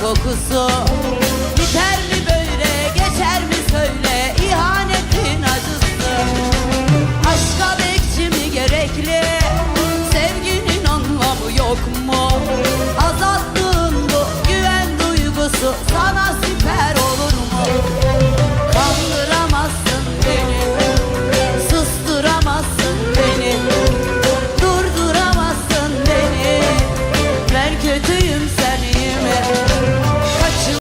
kokusu. Biter mi böyle geçer mi söyle. İhanetin acısı. Aşka bekçi mi gerekli?